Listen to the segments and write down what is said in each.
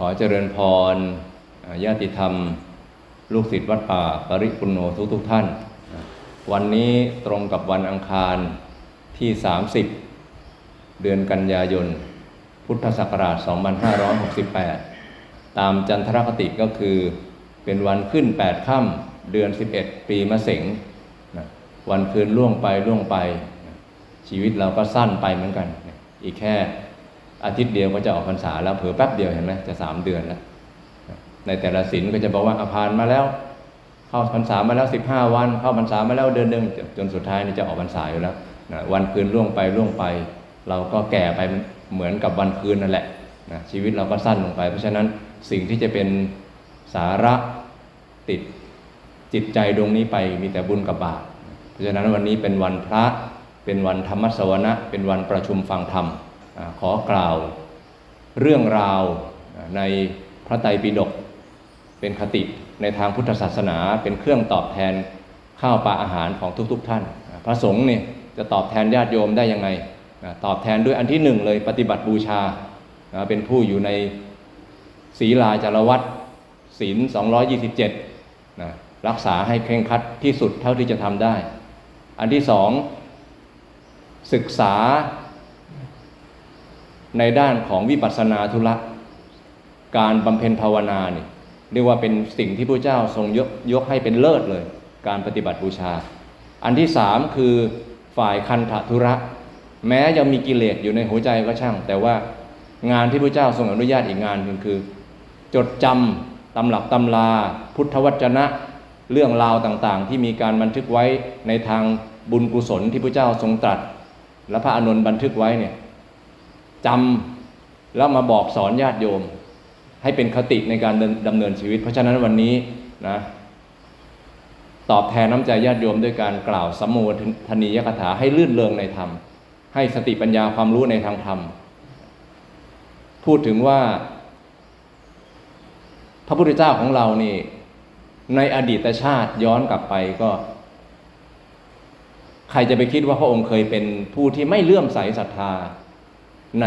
ขอเจริญพรญาติธรรม ลูกศิษย์วัดป่าปริปุณโนทุกทุกท่าน วันนี้ตรงกับวันอังคารที่ 30 เดือนกันยายน พุทธศักราช 2568 ตามจันทรคติก็คือเป็นวันขึ้น 8 ค่ำเดือน 11 ปีมะเสงวันคืนล่วงไปล่วงไป ชีวิตเราก็สั้นไปเหมือนกัน อีกแค่ อาทิตย์เดียวก็จะออกพรรษาแล้วเผื่อแป๊บเดียวเห็นไหมจะสามเดือนแล้วในแต่ละศีลก็จะบอกว่าอภานมาแล้ว เข้าพรรษามาแล้ว15วัน เข้าพรรษามาแล้วเดือนหนึ่งจนสุดท้ายนี่จะออกพรรษาอยู่แล้วนะวันคืนล่วงไปล่วงไป เราก็แก่ไปเหมือนกับวันคืนนั่นแหละนะชีวิตเราก็สั้นลงไป เพราะฉะนั้นสิ่งที่จะเป็นสาระติดจิตใจดวงนี้ไปมีแต่บุญกับบาปเพราะฉะนั้นวันนี้เป็นวันพระเป็นวันธรรมสวนะเป็นวันประชุมฟังธรรม ขอกล่าวเรื่องราวในพระไตรปิฎกเป็นคติในทางพุทธศาสนาเป็นเครื่องตอบแทนข้าวปลาอาหารของทุกๆ ท่าน พระสงฆ์เนี่ยจะตอบแทนญาติโยมได้ยังไง ตอบแทนด้วยอันที่หนึ่งเลยปฏิบัติบูชา เป็นผู้อยู่ในศีลาจารวัตศีล 227นะรักษาให้เคร่งครัดที่สุดเท่าที่จะทำได้ อันที่สองศึกษา ในด้านของวิปัสสนาธุระการบำเพ็ญภาวนาเนี่ยเรียกว่าเป็นสิ่งที่พระเจ้าทรงยกยกให้เป็นเลิศเลย การปฏิบัติบูชา อันที่สามคือฝ่ายคันธธุระ แม้ยังมีกิเลสอยู่ในหัวใจก็ช่าง แต่ว่างานที่พระเจ้าทรงอนุญาตอีกงานหนึ่งคือ จดจำตำหลักตำราพุทธวจนะ เรื่องราวต่างๆ ที่มีการบันทึกไว้ในทางบุญกุศลที่พระเจ้าทรงตรัส และพระอานนท์บันทึกไว้เนี่ย จำแล้วมาบอกสอนญาติโยม ให้เป็นคติในการดำเนินชีวิต เพราะฉะนั้นวันนี้นะตอบแทนน้ำใจญาติโยมด้วยการกล่าวสัมโมทนียกถาให้ลื่นเลงในธรรม ให้สติปัญญาความรู้ในทางธรรม พูดถึงว่า พระพุทธเจ้าของเรานี่ ในอดีตชาติย้อนกลับไปก็ ใครจะไปคิดว่าพระองค์เคยเป็นผู้ที่ไม่เลื่อมใสศรัทธา ใน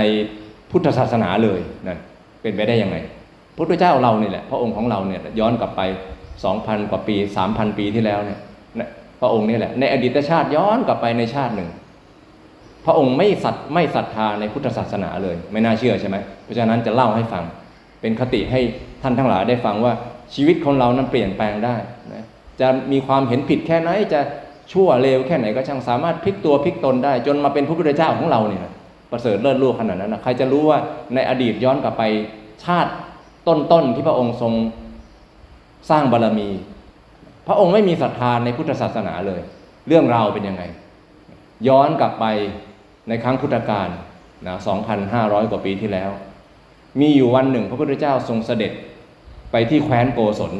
พุทธศาสนาเลยนั่นเป็นไปได้ยังไงพระพุทธเจ้าเรานี่แหละพระองค์ของเราเนี่ยย้อนกลับไปสองพันกว่าปีสามพันปีที่แล้วเนี่ยพระองค์นี่แหละในอดีตชาติย้อนกลับไปในชาติหนึ่ง พระองค์ไม่สัตไม่ศรัทธาในพุทธศาสนาเลย ไม่น่าเชื่อใช่ไหมเพราะฉะนั้นจะเล่าให้ฟัง เป็นคติให้ท่านทั้งหลายได้ฟังว่าชีวิตของเรานั้นเปลี่ยนแปลงได้นะจะมีความเห็นผิดแค่ไหนจะชั่วเลวแค่ไหนก็ช่างสามารถพลิกตัวพลิกตนได้ จนมาเป็นพระพุทธเจ้าของเราเนี่ย ประเสริฐเลิศลู่ขนาดนั้นนะใครจะรู้ว่าในอดีตย้อนกลับไปชาติต้นๆที่พระองค์ทรงสร้างบารรมี พระองค์ไม่มีศรัทธาในพุทธศาสนาเลย เรื่องราวเป็นยังไง ย้อนกลับไปในครั้งพุทธกาลนะ2,500 กว่าปีที่แล้ว มีอยู่วันหนึ่ง พระพุทธเจ้าทรงเสด็จไปที่แคว้นโกศล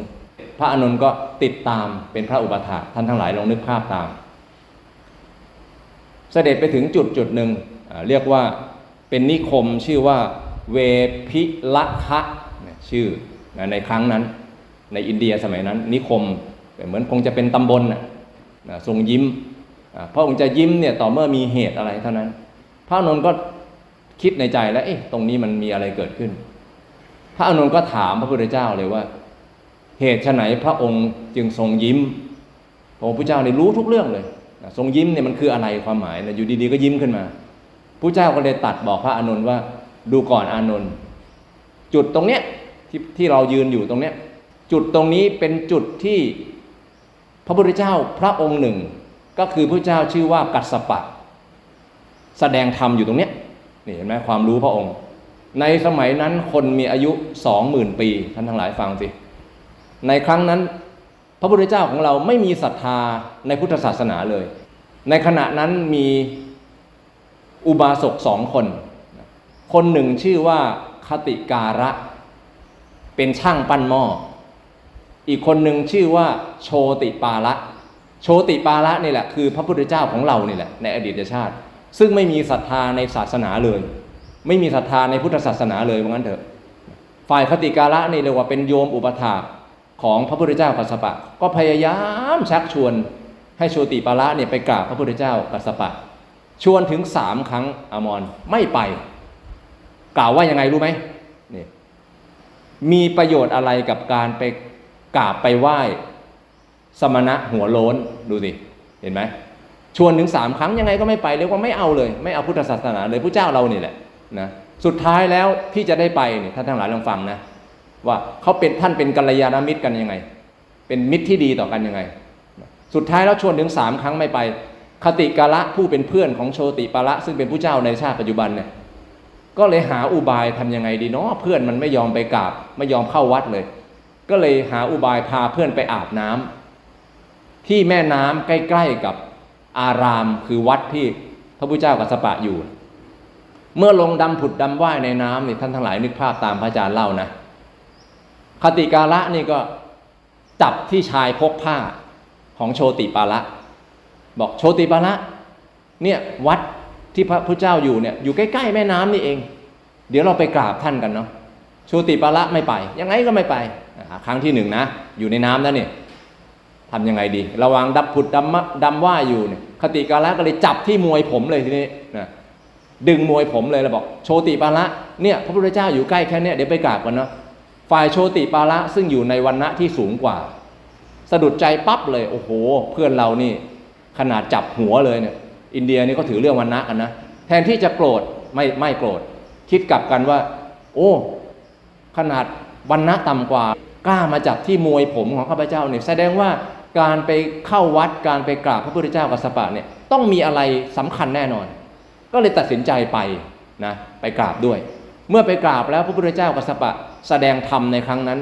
พระอานนท์ก็ติดตามเป็นพระอุปถาท่านทั้งหลายลองนึกภาพตาม เสด็จไปถึงจุดจุดหนึ่ง เรียกว่าเป็นนิคมชื่อว่าเวพิละคะชื่อในครั้งนั้นในอินเดียสมัยนั้น นิคมเหมือนคงจะเป็นตำบลนะทรงยิ้มพระองค์จะยิ้มเนี่ยต่อเมื่อมีเหตุอะไรเท่านั้น พระอานนท์ก็คิดในใจแล้วเอ๊ะตรงนี้มันมีอะไรเกิดขึ้น พระอานนท์ก็ถามพระพุทธเจ้าเลยว่า เหตุไฉนพระองค์จึงทรงยิ้มพระพุทธเจ้าเนี่ยรู้ทุกเรื่องเลยทรงยิ้มเนี่ยมันคืออะไรความหมายนะอยู่ดีๆก็ยิ้มขึ้นมา พระเจ้าก็เลยตัดบอกพระอานนท์ว่า ดูก่อนอานนท์จุดตรงเนี้ยที่ที่เรายืนอยู่ตรงเนี้ยจุดตรงนี้เป็นจุดที่พระพุทธเจ้าพระองค์หนึ่ง ก็คือพระเจ้าชื่อว่ากัสปะ แสดงธรรมอยู่ตรงเนี้ยนี่เห็นไหมความรู้พระองค์ ในสมัยนั้นคนมีอายุสองหมื่นปีท่านทั้งหลายฟังสิในครั้งนั้น พระพุทธเจ้าของเราไม่มีศรัทธาในพุทธศาสนาเลย ในขณะนั้นมี อุบาสกสองคน คนหนึ่งชื่อว่าคติการะ เป็นช่างปั้นหม้อ อีกคนหนึ่งชื่อว่าโชติปาละโชติปาละนี่แหละคือพระพุทธเจ้าของเรานี่แหละในอดีตชาติ ซึ่งไม่มีศรัทธาในศาสนาเลย ไม่มีศรัทธาในพุทธศาสนาเลยว่างั้นเถอะ ฝ่ายคติการะนี่เรียกว่าเป็นโยมอุปถาของพระพุทธเจ้ากัสสปะ ก็พยายามชักชวนให้โชติปาละเนี่ยไปกราบพระพุทธเจ้ากัสสปะ ชวนถึงสามครั้งอมรไม่ไป กล่าวว่ายังไงรู้ไหมนี่มีประโยชน์อะไรกับการไปกราบไปไหว้ สมณะหัวโล้นดูสิเห็นไหมชวนถึงสามครั้งยังไงก็ไม่ไปเรียกว่าไม่เอาเลย ไม่เอาพุทธศาสนาเลยพระเจ้าเรานี่แหละนะสุดท้ายแล้วที่จะได้ไปเนี่ยท่านทั้งหลายลองฟังนะว่าเขาเป็นท่านเป็นกัลยาณมิตรกันยังไง เป็นมิตรที่ดีต่อกันยังไง สุดท้ายแล้วชวนถึงสามครั้งไม่ไป คติกาละผู้เป็นเพื่อนของโชติปาละซึ่งเป็นผู้เจ้าในชาติปัจจุบันเนี่ยก็เลยหาอุบายทำยังไงดีเนาะเพื่อนมันไม่ยอมไปกราบไม่ยอมเข้าวัดเลย ก็เลยหาอุบายพาเพื่อนไปอาบน้ำที่แม่น้ำใกล้ๆกับอารามคือวัดที่พระพุทธเจ้ากัสสปะอยู่ เมื่อลงดำผุดดำว่ายในน้ำนี่ท่านทั้งหลายนึกภาพตามพระอาจารย์เล่านะ คติกาละนี่ก็จับที่ชายพกผ้าของโชติปาละ บอกโชติปาละเนี่ยวัดที่พระพุทธเจ้าอยู่เนี่ยอยู่ใกล้ๆแม่น้ำนี่เอง เดี๋ยวเราไปกราบท่านกันเนาะโชติปาละไม่ไป ยังไงก็ไม่ไปครั้งที่หนึ่งนะ อยู่ในน้ำแล้วเนี่ยทำยังไงดี ระวังดับผุดดำมะดำว่าอยู่เนี่ยคติกาละก็เลยจับที่มวยผมเลยทีนี้นะดึงมวยผมเลยแล้วบอก โชติปาละเนี่ยพระพุทธเจ้าอยู่ใกล้แค่เนี้ยเดี๋ยวไปกราบกันเนาะฝ่ายโชติปาละซึ่งอยู่ในวันณะที่สูงกว่า สะดุดใจปั๊บเลยโอ้โห เพื่อนเรานี่ ขนาดจับหัวเลยเนี่ย อินเดียนี่ก็ถือเรื่องวันณะกันนะ แทนที่จะโกรธไม่ไม่โกรธ คิดกลับกันว่า โอ้ ขนาดวันณะต่ำกว่ากล้ามาจับที่มวยผมของข้าพเจ้าเนี่ยแสดงว่าการไปเข้าวัดการไปกราบพระพุทธเจ้ากัสสปะเนี่ยต้องมีอะไรสำคัญแน่นอน ก็เลยตัดสินใจไปนะไปกราบด้วย เมื่อไปกราบแล้วพระพุทธเจ้ากัสสปะ แสดงธรรมในครั้งนั้น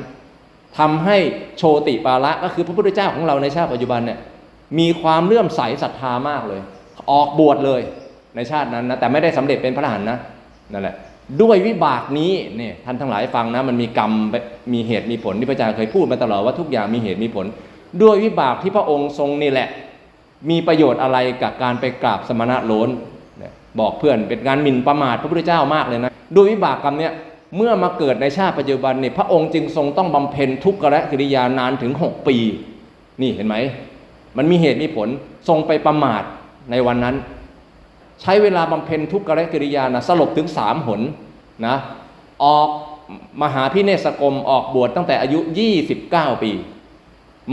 ทำให้โชติปาละก็คือพระพุทธเจ้าของเราในชาติปัจจุบันเนี่ย มีความเลื่อมใสศรัทธามากเลย ออกบวชเลยในชาตินั้นนะแต่ไม่ได้สำเร็จเป็นพระอรหันต์นะนั่นแหละด้วยวิบากนี้เนี่ยท่านทั้งหลายฟังนะมันมีกรรมมีเหตุมีผลที่พระอาจารย์เคยพูดมาตลอดว่าทุกอย่างมีเหตุมีผล ด้วยวิบากที่พระองค์ทรงนี่แหละ มีประโยชน์อะไรกับการไปกราบสมณะโลนเนี่ยบอกเพื่อนเป็นการหมิ่นประมาทพระพุทธเจ้ามากเลยนะด้วยวิบากกรรมเนี่ยเมื่อมาเกิดในชาติปัจจุบันเนี่ยพระองค์จึงทรงต้องบำเพ็ญทุกขกิริยานานถึง 6 ปี นี่เห็นไหม มันมีเหตุมีผลทรงไปประมาทในวันนั้น ใช้เวลาบำเพ็ญทุกขกิริยานะสลบถึงสามหนนะออกมหาพิเนศกรมออกบวชตั้งแต่อายุ 29 ปี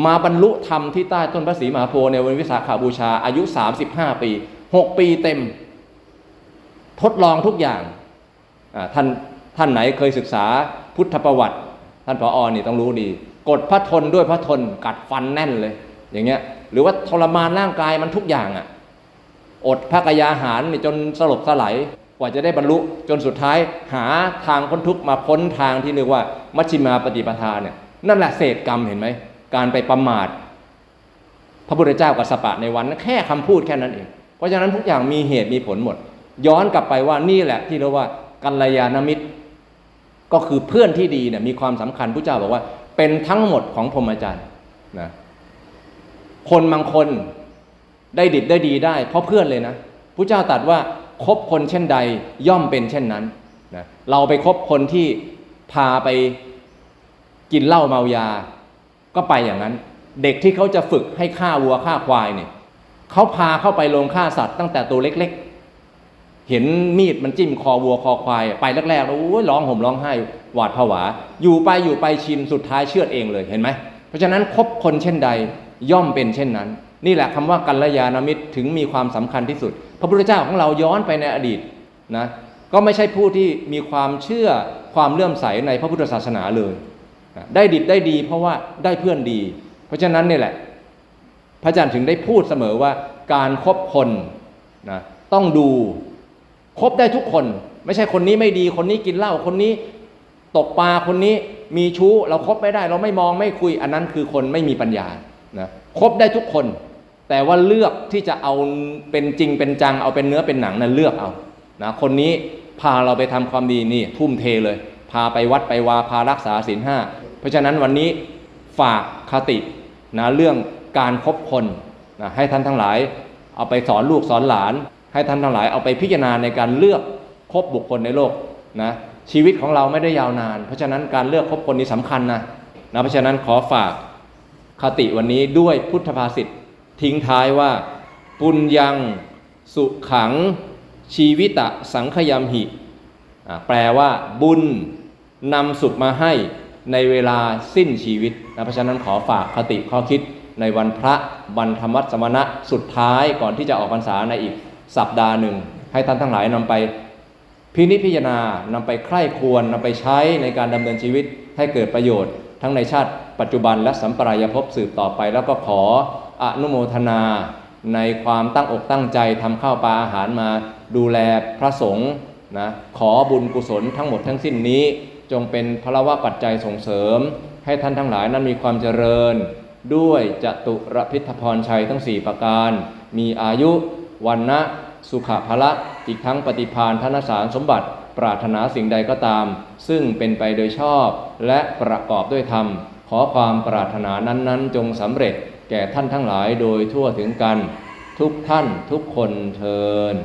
มาบรรลุธรรมที่ใต้ต้นพระศรีมหาโพธิ์ในวันวิสาขาบูชาอายุ 35 ปี 6 ปีเต็ม ทดลองทุกอย่างท่านท่านไหนเคยศึกษาพุทธประวัติ ท่านผออนี่ต้องรู้ดี กดพระทนด้วยพระทนกัดฟันแน่นเลย อย่างเงี้ย หรือว่าทรมานร่างกายมันทุกอย่างอะ อดพระกยาหารนี่จนสลบสลายกว่าจะได้บรรลุจนสุดท้ายหาทางพ้นทุกมาพ้นทางที่เรียกว่า มัชฌิมาปฏิปทาเนี่ยนั่นแหละเศษกรรมเห็นไหมการไปประมาท พระพุทธเจ้ากับสปะในวันแค่คำพูดแค่นั้นเอง เพราะฉะนั้นทุกอย่างมีเหตุมีผลหมด ย้อนกลับไปว่านี่แหละที่เรียกว่ากัลยาณมิตร ก็คือเพื่อนที่ดีเนี่ยมีความสำคัญพระเจ้าบอกว่า เป็นทั้งหมดของพรหมจรรย์นะ คนบางคนได้ดิบได้ดีได้ เพราะเพื่อนเลยนะพระเจ้าตรัสว่าคบคนเช่นใดย่อมเป็นเช่นนั้นนะเราไปคบคนที่พาไปกินเหล้าเมายา ก็ไปอย่างนั้น เด็กที่เขาจะฝึกให้ฆ่าวัวฆ่าควายเนี่ยเขาพาเข้าไปโรงฆ่าสัตว์ตั้งแต่ตัวเล็กๆ เห็นมีดมันจิ้มคอวัวคอควาย ไปแรกๆแล้วโอ้ยร้องห่มร้องไห้หวาดผวา อยู่ไปอยู่ไปชินสุดท้ายเชื่อดเองเลยเห็นไหมเพราะฉะนั้นคบคนเช่นใด ย่อมเป็นเช่นนั้น นี่แหละคำว่ากัลยาณมิตรถึงมีความสำคัญที่สุด พระพุทธเจ้าของเราย้อนไปในอดีตนะก็ไม่ใช่ผู้ที่มีความเชื่อความเลื่อมใสในพระพุทธศาสนาเลย ได้ดิบได้ดีเพราะว่าได้เพื่อนดี เพราะฉะนั้นนี่แหละ พระอาจารย์ถึงได้พูดเสมอว่าการครบคนนะต้องดูคบได้ทุกคน ไม่ใช่คนนี้ไม่ดีคนนี้กินเหล้าคนนี้ตกปลาคนนี้มีชู้เราครบไม่ได้ เราไม่มองไม่คุยอันนั้นคือคนไม่มีปัญญา นะคบได้ทุกคน แต่ว่าเลือกที่จะเอาเป็นจริงเป็นจังเอาเป็นเนื้อเป็นหนังนะั้นเลือกเอานะคนนี้พาเราไปทำความดีนี่ทุ่มเทเลย พาไปวัดไปวาพารักษาศีลห้าเพราะฉะนั้นวันนี้ฝากคตินะเรื่องการคบคนนะให้ท่านทั้งหลายเอาไปสอนลูกสอนหลาน ให้ท่านทั้งหลายเอาไปพิจารณาในการเลือกคบบุคคลในโลกนะชีวิตของเราไม่ได้ยาวนาน เพราะฉะนั้นการเลือกคบคนนี้สำคัญนะนะเพราะฉะนั้นขอฝาก คติวันนี้ด้วยพุทธภาษิตทิ้งท้ายว่า ปุญญังสุขัง ชีวิตะสังขยมหิ แปลว่าบุญนำสุขมาให้ในเวลาสิ้นชีวิตนะเพราะฉะนั้นขอฝากคติข้อคิดในวันพระวันธรรมวัสมณะสุดท้ายก่อนที่จะออกพรรษาในอีกสัปดาห์หนึ่ง ให้ท่านทั้งหลายนำไปพินิจพิจารณานำไปใคร่ควรนำไปใช้ในการดำเนินชีวิตให้เกิดประโยชน์ ทั้งในชาติปัจจุบันและสัมปรายภพสืบต่อไป แล้วก็ขออนุโมทนาในความตั้งอกตั้งใจทำข้าวปลาอาหารมาดูแลพระสงฆ์นะขอบุญกุศลทั้งหมดทั้งสิ้นนี้ จงเป็นพลวะปัจจัยส่งเสริม ให้ท่านทั้งหลายนั้นมีความเจริญ ด้วยจตุรพิทพรชัยทั้ง 4 ประการ มีอายุวันนะสุขภละอีกทั้งปฏิพานธนสารสมบัติ ปรารถนาสิ่งใดก็ตาม ซึ่งเป็นไปโดยชอบ และประกอบด้วยธรรม ขอความปรารถนานั้นๆ จงสำเร็จแก่ท่านทั้งหลายโดยทั่วถึงกัน ทุกท่านทุกคนเทิน